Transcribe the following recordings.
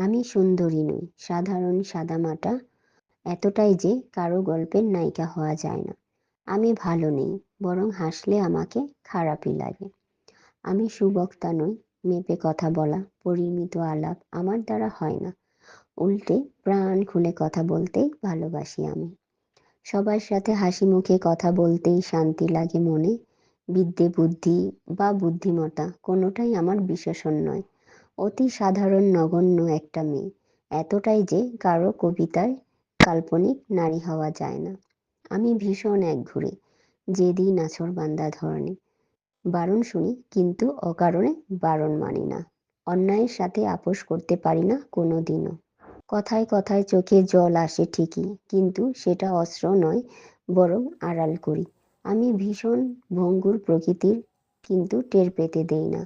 আমি সুন্দরী নই, সাধারণ সাদামাটা। এতটাই যে কারও গল্পের নায়িকা হওয়া যায় না। আমি ভালো নেই, বরং হাসলে আমাকে খারাপই লাগে। আমি সুবক্তা নই, মেপে কথা বলা, পরিমিত আলাপ আমার দ্বারা হয় না। উল্টে প্রাণ খুলে কথা বলতেই ভালোবাসি আমি। সবার সাথে হাসি মুখে কথা বলতেই শান্তি লাগে মনে। বিদ্যে বুদ্ধি বা বুদ্ধিমতা কোনোটাই আমার বিশেষণ নয়। অতি সাধারণ নগণ্য একটা মেয়ে। এতটাই যে কারও কবিতায় কাল্পনিক নারী হওয়া যায় না। আমি ভীষণ একঘুরে যেদিন নাছর বান্দা ধরনে বারণ শুনি, কিন্তু অকারণে বারণ মানি না। অন্যায়ের সাথে আপোষ করতে পারি না কোনো দিনও কথায় কথায় চোখে জল আসে ঠিকই, কিন্তু সেটা অস্ত্র নয়, বরং আড়াল করি। আমি ভীষণ ভঙ্গুর প্রকৃতির, কিন্তু টের পেতে দেই না।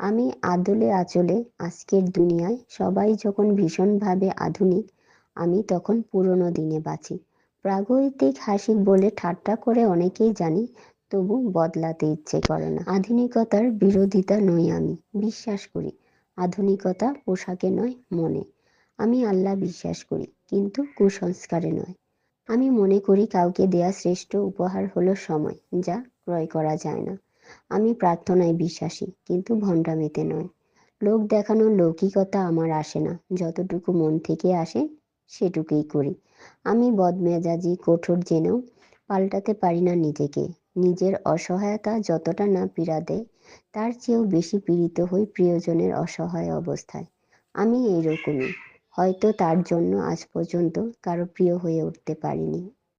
আমি আদলে আচলে আজকের দুনিয়ায় সবাই যখন ভীষণভাবে আধুনিক, আমি তখন পুরনো দিনে বাঁচি। প্রাগৈতিক হাসিক বলে ঠাট্টা করে অনেকেই জানি, তবু বদলাতে ইচ্ছে করে না। আধুনিকতার বিরোধিতা নই আমি, বিশ্বাস করি। আধুনিকতা পোশাকে নয়, মনে। আমি আল্লাহ বিশ্বাস করি, কিন্তু কুসংস্কারে নয়। আমি মনে করি কাউকে দেয়া শ্রেষ্ঠ উপহার হলো সময়, যা ক্রয় করা যায় না। আমি প্রার্থনায় বিশ্বাসী, কিন্তু ভণ্ডামিতে নয়। লোক দেখানোর লৌকিকতা আমার আসে না। যতটুকু মন থেকে আসে, সেটুকুই করি। আমি বদমেজাজি, কঠোর জেনেও পাল্টাতে পারি না নিজেকে। নিজের অসহায়তা যতটা না পীড়া দেয়, তার চেয়েও বেশি পীড়িত হই প্রিয়জনের অসহায় অবস্থায়। আমি এইরকমই। হয়তো তার জন্য আজ পর্যন্ত কারও প্রিয় হয়ে উঠতে পারিনি।